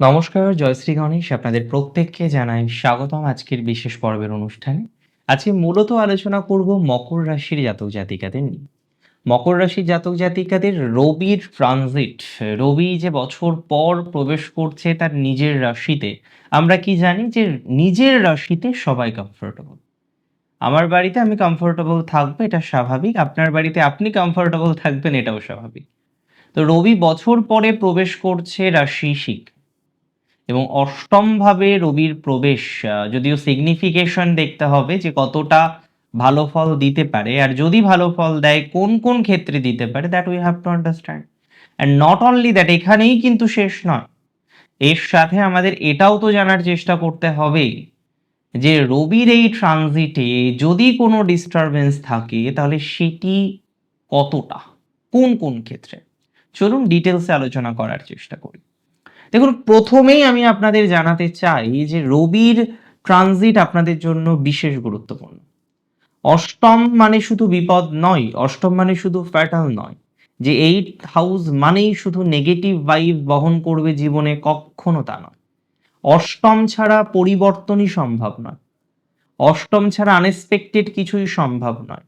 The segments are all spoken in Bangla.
নমস্কার জয়শ্রী গণেশ। আপনাদের প্রত্যেককে জানাই স্বাগতম আজকের বিশেষ পর্বের অনুষ্ঠানে। আজকে মূলত আলোচনা করব মকর রাশির জাতক জাতিকাদের নিয়ে। মকর রাশির জাতক জাতিকাদের রবির ট্রানজিট রবি যে বছর পর প্রবেশ করছে তার নিজের রাশিতে, আমরা কি জানি যে নিজের রাশিতে সবাই কমফোর্টেবল আমার বাড়িতে আমি কমফোর্টেবল থাকব, এটা স্বাভাবিক। আপনার বাড়িতে আপনি কমফোর্টেবল থাকবেন, এটাও স্বাভাবিক। তো রবি বছর পরে প্রবেশ করছে রাশি শিখ। এবং অষ্টমভাবে রবির প্রবেশ যদিও সিগনিফিকেশন দেখতে হবে যে কতটা ভালো ফল দিতে পারে। আর যদি ভালো ফল দেয়, কোন কোন ক্ষেত্রে দিতে পারে that we have to understand and not only that এখানেই কিন্তু শেষ নয়। এর সাথে আমাদের এটাও তো জানার চেষ্টা করতে হবে যে রবির এই ট্রানজিটে যদি কোনো ডিস্টারবেন্স থাকে, তাহলে সেটি কতটা? কোন কোন ক্ষেত্রে? চলুন ডিটেলসে আলোচনা করার চেষ্টা করি। দেখুন, প্রথমেই আমি আপনাদের জানাতে চাই যে রবির ট্রানজিট আপনাদের জন্য বিশেষ গুরুত্বপূর্ণ। অষ্টম মানে শুধু বিপদ নয়, অষ্টম মানে শুধু ফ্যাটাল নয়। যে এইট হাউস মানেই শুধু নেগেটিভ ভাইব বহন করবে জীবনে কখনো তা নয়। অষ্টম ছাড়া পরিবর্তনই সম্ভব নয়। অষ্টম ছাড়া আনএক্সপেক্টেড কিছুই সম্ভব নয়।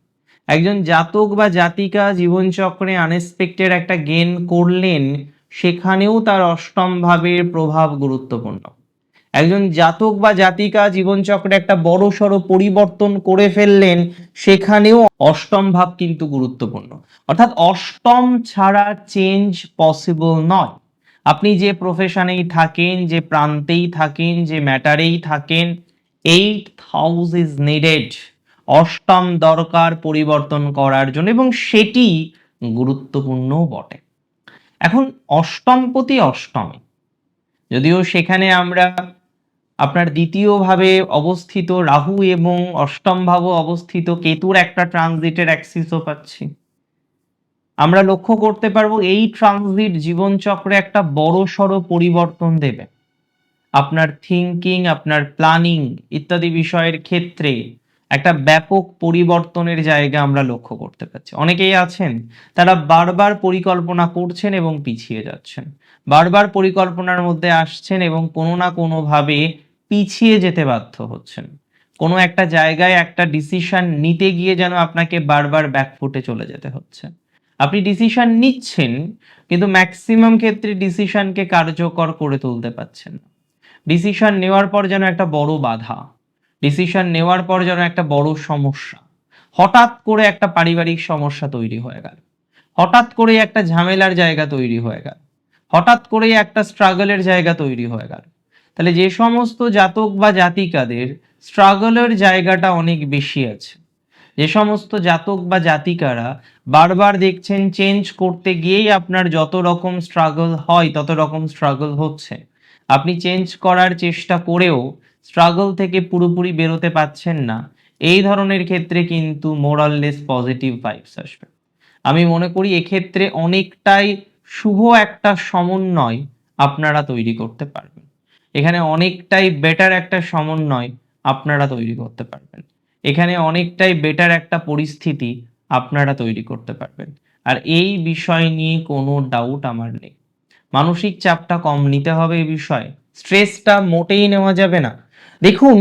একজন জাতক বা জাতিকা জীবনচক্রে আনএক্সপেক্টেড একটা গেন করলেন সেখানেও তার অষ্টম ভাবের প্রভাব গুরুত্বপূর্ণ। একজন জাতক বা জাতিকা জীবনচক্রে একটা বড় সড়ো পরিবর্তন করে ফেললেন, সেখানেও অষ্টম ভাব কিন্তু গুরুত্বপূর্ণ। অর্থাৎ অষ্টম ছাড়া চেঞ্জ পসিবল নয়। আপনি যে প্রফেশনেই থাকেন, যে প্রান্তেই থাকেন, যে ম্যাটারেই থাকেন এইট হাউস ইজ নিডেড অষ্টম দরকার পরিবর্তন করার জন্য এবং সেটি গুরুত্বপূর্ণও বটে। এখন অষ্টমপতি অষ্টমে। যদিও সেখানে আমরা আপনার দ্বিতীয়ভাবে অবস্থিত রাহু এবং অষ্টম ভাব অবস্থিত কেতুর একটা ট্রানজিটের অ্যাক্সিসও পাচ্ছি। আমরা লক্ষ্য করতে পারব এই ট্রানজিট জীবনচক্রে একটা বড় সড়ো পরিবর্তন দেবে। আপনার থিঙ্কিং আপনার প্ল্যানিং ইত্যাদি বিষয়ের ক্ষেত্রে একটা ব্যাপক পরিবর্তনের জায়গা আমরা লক্ষ্য করতে পারছি। অনেকেই আছেন, তারা বারবার পরিকল্পনা করছেন এবং পিছিয়ে যাচ্ছেন। বারবার পরিকল্পনার মধ্যে আসছেন এবং কোনো না কোনোভাবে পিছিয়ে যেতে বাধ্য হচ্ছেন। কোনো একটা জায়গায় একটা ডিসিশন নিতে গিয়ে যেন আপনাকে বারবার ব্যাকফুটে চলে যেতে হচ্ছে। আপনি ডিসিশন নিচ্ছেন, কিন্তু ম্যাক্সিমাম ক্ষেত্রে ডিসিশনকে কার্যকর করে তুলতে পারছেন ডিসিশন নেওয়ার পর যেন একটা বড় বাধা ডিসিশন নেওয়ার পর যেন একটা বড় সমস্যা। হঠাৎ করে একটা পারিবারিক সমস্যা তৈরি হয়ে গেল। হঠাৎ করে একটা ঝামেলার জায়গা তৈরি হয়ে গেল। হঠাৎ করে একটা স্ট্রাগলের জায়গা তৈরি হয়ে গেল। তাহলে যে সমস্ত জাতক বা জাতিকাদের স্ট্রাগলের জায়গাটা অনেক বেশি আছে। যে সমস্ত জাতক বা জাতিকারা বারবার দেখছেন চেঞ্জ করতে গিয়েই আপনার যত রকম স্ট্রাগল হয়, তত রকম স্ট্রাগল হচ্ছে। আপনি চেঞ্জ করার চেষ্টা করেও স্ট্রাগল থেকে পুরোপুরি বেরোতে পাচ্ছেন না। এই ধরনের ক্ষেত্রে কিন্তু মোরাললেস পজিটিভ ভাইবস আসবে। আমি মনে করি এক্ষেত্রে অনেকটাই শুভ একটা সমন্বয় আপনারা তৈরি করতে পারবেন। এখানে অনেকটাই বেটার একটা সমন্বয় আপনারা তৈরি করতে পারবেন। এখানে অনেকটাই বেটার একটা পরিস্থিতি আপনারা তৈরি করতে পারবেন। আর এই বিষয় নিয়ে কোনো ডাউট আমার নেই। মানসিক চাপটা কম নিতে হবে এই বিষয়ে। স্ট্রেসটা মোটেই নেওয়া যাবে না। দেখুন,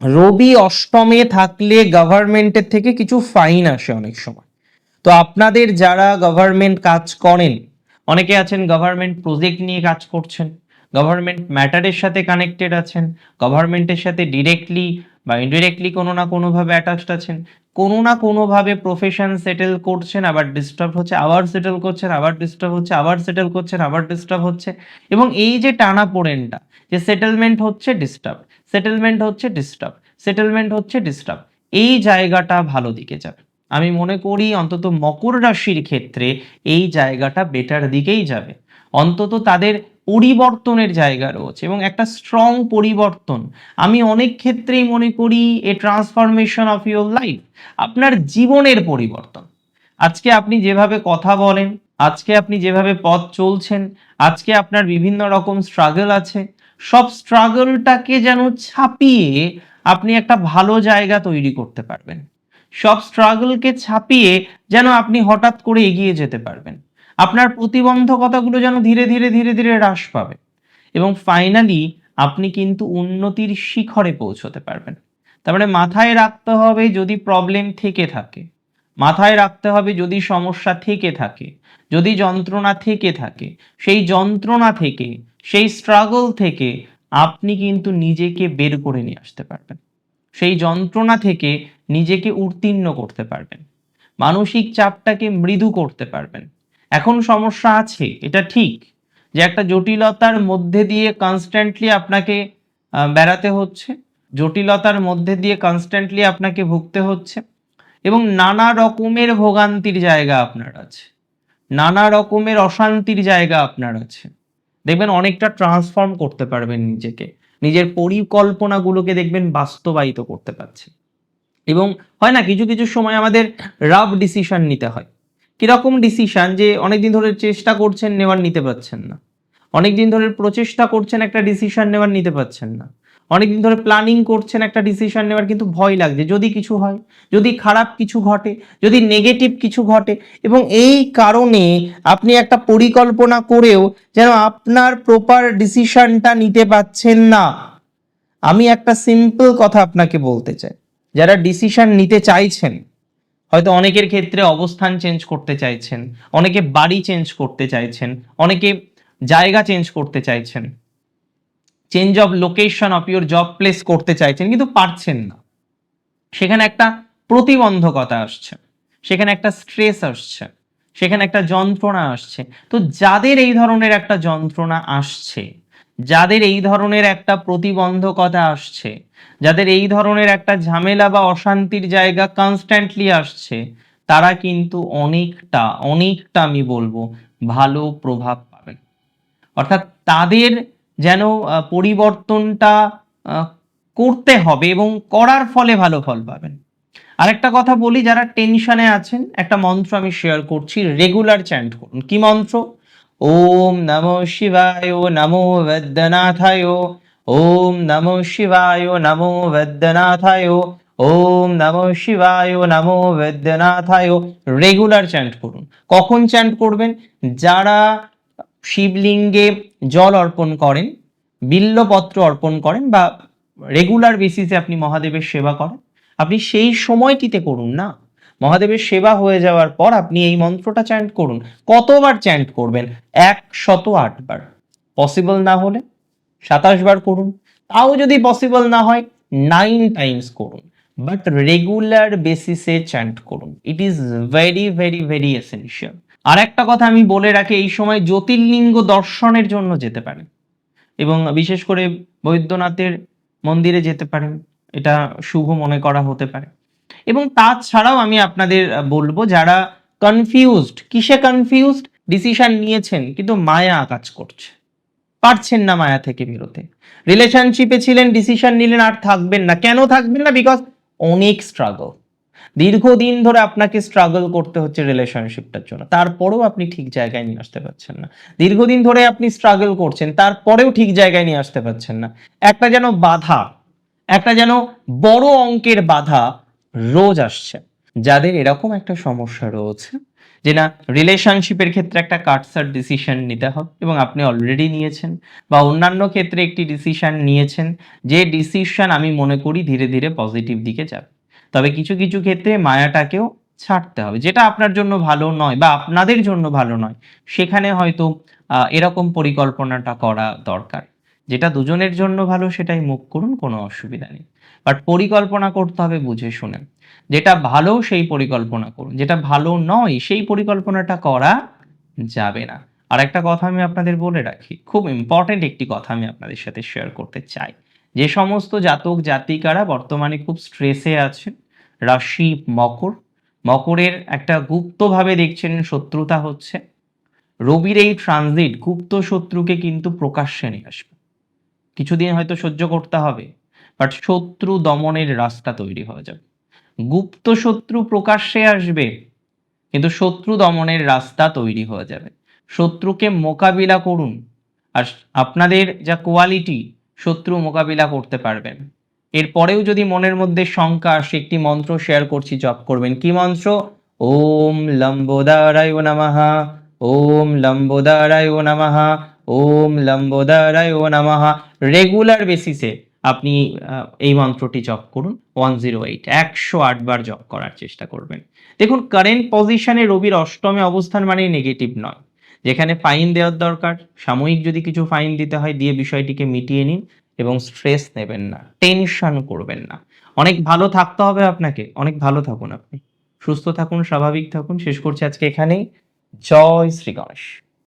রবি অষ্টমে থাকলে গভর্নমেন্টের থেকে কিছু ফাইন আসে অনেক সময়। তো আপনাদের যারা গভর্নমেন্ট কাজ করেন, অনেকে আছেন গভর্নমেন্ট প্রজেক্ট নিয়ে কাজ করছেন গভর্নমেন্ট ম্যাটারের সাথে কানেক্টেড আছেন গভর্নমেন্টের সাথে ডিরেক্টলি বা ইনডিরেক্টলি কোনো না কোনোভাবে অ্যাটাচড আছেন, কোনো না কোনোভাবে প্রফেশন সেটেল করছেন, আবার ডিস্টার্ব হচ্ছে, আবার সেটেল করছেন, আবার ডিস্টার্ব হচ্ছে, আবার সেটেল করছেন, আবার ডিস্টার্ব হচ্ছে এবং এই যে টানা পোড়েনটা, যে সেটেলমেন্ট হচ্ছে ডিস্টার্ব সেটেলমেন্ট হচ্ছে ডিস্টার্ব সেটেলমেন্ট হচ্ছে ডিস্টার্ব এই জায়গাটা ভালো দিকে যাবে। আমি মনে করি অন্তত মকর রাশির ক্ষেত্রে এই জায়গাটা বেটার দিকেই যাবে। অন্তত তাদের পরিবর্তনের জায়গা রয়েছে এবং একটা স্ট্রং পরিবর্তন। আমি অনেক ক্ষেত্রেই মনে করি a transformation of your life আপনার জীবনের পরিবর্তন। আজকে আপনি যেভাবে কথা বলেন, আজকে আপনি যেভাবে পথ চলছেন, আজকে আপনার বিভিন্ন রকম স্ট্রাগল আছে, সব স্ট্রাগলটাকে যেন ছাপিয়ে আপনি একটা ভালো জায়গা তৈরি করতে পারবেন। সব স্ট্রাগলকে ছাপিয়ে যেন আপনি হঠাৎ করে এগিয়ে যেতে পারবেন। আপনার প্রতিবন্ধকতাগুলো যেন ধীরে ধীরে ধীরে ধীরে হ্রাস পাবে। এবং ফাইনালি আপনি কিন্তু উন্নতির শিখরে পৌঁছতে পারবেন। তার মানে মাথায় রাখতে হবে যদি প্রবলেম থেকে থাকে, মাথায় রাখতে হবে যদি সমস্যা থেকে থাকে, যদি যন্ত্রণা থেকে থাকে, সেই যন্ত্রণা থেকে, সেই স্ট্রাগল থেকে আপনি কিন্তু নিজেকে বের করে নিয়ে আসতে পারবেন। সেই যন্ত্রণা থেকে নিজেকে উত্তীর্ণ করতে পারবেন। মানসিক চাপটাকে মৃদু করতে পারবেন। এখন সমস্যা আছে, এটা ঠিক, যে একটা জটিলতার মধ্যে দিয়ে কনস্ট্যান্টলি আপনাকে বেড়াতে হচ্ছে, জটিলতার মধ্যে দিয়ে কনস্ট্যান্টলি আপনাকে ভুগতে হচ্ছে, এবং নানা রকমের ভোগান্তির জায়গা আপনার আছে, নানা রকমের অশান্তির জায়গা আপনার আছে, দেখবেন অনেকটা ট্রান্সফর্ম করতে পারবেন নিজেকে, নিজের পরিকল্পনাগুলোকে দেখবেন বাস্তবায়িত করতে পারছে, এবং হয় না, কিছু কিছু সময় আমাদের রাফ ডিসিশন নিতে হয় কীরকম ডিসিশন যে অনেকদিন ধরে চেষ্টা করছেন নেওয়ার নিতে পারছেন না? অনেকদিন ধরে প্রচেষ্টা করছেন একটা ডিসিশন নেওয়ার নিতে পারছেন না। অনেকদিন ধরে প্ল্যানিং করছেন একটা ডিসিশন নেওয়ার কিন্তু ভয় লাগছে। যদি কিছু হয়, যদি খারাপ কিছু ঘটে, যদি নেগেটিভ কিছু ঘটে, এবং এই কারণে আপনি একটা পরিকল্পনা করেও যেন আপনার প্রপার ডিসিশনটা নিতে পারছেন না। আমি একটা সিম্পল কথা আপনাকে বলতে চাই। যারা ডিসিশন নিতে চাইছেন হয়তো অনেকের ক্ষেত্রে অবস্থান চেঞ্জ করতে চাইছেন, অনেকে বাড়ি চেঞ্জ করতে চাইছেন, অনেকে জায়গা চেঞ্জ করতে চাইছেন। Change of location of your job place করতে চাইছেন, কিন্তু পারছেন না। সেখানে একটা প্রতিবন্ধকতা আসছে, সেখানে একটা স্ট্রেস আসছে, সেখানে একটা যন্ত্রণা আসছে। তো যাদের এই ধরনের একটা যন্ত্রণা আসছে যাদের এই ধরনের একটা প্রতিবন্ধকতা আসছে, যাদের এই ধরনের একটা ঝামেলা বা অশান্তির জায়গা কনস্ট্যান্টলি আসছে, তারা কিন্তু অনেকটা অনেকটা আমি বলব, ভালো প্রভাব পাবেন অর্থাৎ তাদের যেন পরিবর্তনটা করতে হবে এবং করার ফলে ভালো ফল পাবেন। আরেকটা কথা বলি, যারা টেনশনে আছেন, একটা মন্ত্র আমি শেয়ার করছি রেগুলার চ্যান্ট করুন। কি মন্ত্র? ওম নমো শিবায় নমো বৈদ্যনাথায় ওম নমো শিবায় নমো বৈদ্যনাথায় ওম নমো শিবায় নমো বৈদ্যনাথায় রেগুলার চ্যান্ট করুন। কখন চ্যান্ট করবেন? যারা শিবলিঙ্গে জল অর্পণ করেন, বিল্লপত্র অর্পণ করেন বা রেগুলার বেসিসে আপনি মহাদেবের সেবা করেন, আপনি সেই সময়টিতে করুন না। মহাদেবের সেবা হয়ে যাওয়ার পর আপনি এই মন্ত্রটা চ্যান্ট করুন। কতবার চ্যান্ট করবেন? এক শত আটবার। পসিবল না হলে সাতাশ বার করুন। তাও যদি পসিবল না হয় নাইন টাইমস করুন। বাট রেগুলার বেসিসে চ্যান্ট করুন। It is very very very essential আর একটা কথা আমি বলে রাখি, এই সময় জ্যোতির্লিঙ্গ দর্শনের জন্য যেতে পারেন। এবং বিশেষ করে বৈদ্যনাথের মন্দিরে যেতে পারেন। এটা শুভ মনে করা হতে পারে। এবং তাছাড়াও আমি আপনাদের বলব যারা কনফিউজড কিসে কনফিউজড ডিসিশন নিয়েছেন, কিন্তু মায়া কাজ করছে। পারছেন না মায়া থেকে বেরোতে। রিলেশনশিপে ছিলেন ডিসিশন নিলেন, আর থাকবেন না। কেন থাকবেন না? বিকজ অনেক স্ট্রাগল দীর্ঘদিন ধরে আপনাকে স্ট্রাগল করতে হচ্ছে রিলেশনশিপটার জন্য। তারপরেও আপনি ঠিক জায়গায় নিয়ে আসতে পারছেন না। দীর্ঘদিন ধরে আপনি স্ট্রাগল করছেন, তারপরেও ঠিক জায়গায় নিয়ে আসতে পারছেন না। একটা যেন বাধা, একটা যেন বড় অঙ্কের বাধা রোজ আসছে। যাদের এরকম একটা সমস্যা রয়েছে যে না রিলেশনশিপের ক্ষেত্রে একটা কাটসার ডিসিশন নিতে হবে এবং আপনি অলরেডি নিয়েছেন বা অন্যান্য ক্ষেত্রে একটি ডিসিশন নিয়েছেন, যে ডিসিশন আমি মনে করি ধীরে ধীরে পজিটিভ দিকে যাবে। তবে কিছু কিছু ক্ষেত্রে মায়াটাকেও ছাড়তে হবে, যেটা আপনার জন্য ভালো নয় বা আপনাদের জন্য ভালো নয়। সেখানে হয়তো এরকম পরিকল্পনাটা করা দরকার। যেটা দুজনের জন্য ভালো সেটাই মুখ করুন, কোনো অসুবিধা নেই। বাট পরিকল্পনা করতে হবে বুঝে শুনে। যেটা ভালো সেই পরিকল্পনা করুন, যেটা ভালো নয় সেই পরিকল্পনাটা করা যাবে না। আর একটা কথা আমি আপনাদের বলে রাখি, খুব ইম্পর্টেন্ট একটি কথা আমি আপনাদের সাথে শেয়ার করতে চাই। যে সমস্ত জাতক জাতিকারা বর্তমানে খুব স্ট্রেসে আছেন, রাশি, মকর। মকরের একটা গুপ্তভাবে দেখছেন শত্রুতা হচ্ছে। রবির এই ট্রানজিট গুপ্ত শত্রুকে কিন্তু প্রকাশ্যে নিয়ে আসবে। কিছুদিন হয়তো সহ্য করতে হবে। বাট শত্রু দমনের রাস্তা তৈরি হয়ে যাবে। গুপ্ত শত্রু প্রকাশ্যে আসবে, কিন্তু শত্রু দমনের রাস্তা তৈরি হয়ে যাবে। শত্রুকে মোকাবিলা করুন, আর আপনাদের যা কোয়ালিটি, শত্রু মোকাবিলা করতে পারবেন। এরপরেও যদি মনের মধ্যে শঙ্কা আসে, একটি মন্ত্র শেয়ার করছি, জপ করবেন। কি মন্ত্র? ওম লম্বোদারায় নমঃ, ওম লম্বোদারায় নমঃ, ওম লম্বোদারায় নমঃ। রেগুলার বেসিসে আপনি এই মন্ত্রটি জপ করুন ওয়ান জিরো এইট একশো আটবার জপ করার চেষ্টা করবেন। দেখুন কারেন্ট পজিশনে রবির অষ্টমে অবস্থান মানে নেগেটিভ নয়। যেখানে ফাইন দেওয়ার দরকার, সাময়িক যদি কিছু ফাইন দিতে হয়, দিয়ে বিষয়টিকে মিটিয়ে নিন এবং স্ট্রেস নেবেন না টেনশন করবেন না। অনেক ভালো থাকতে হবে আপনাকে, অনেক ভালো থাকুন আপনি। সুস্থ থাকুন, স্বাভাবিক থাকুন। শেষ করছি আজকে এখানেই। জয় শ্রী গণেশ।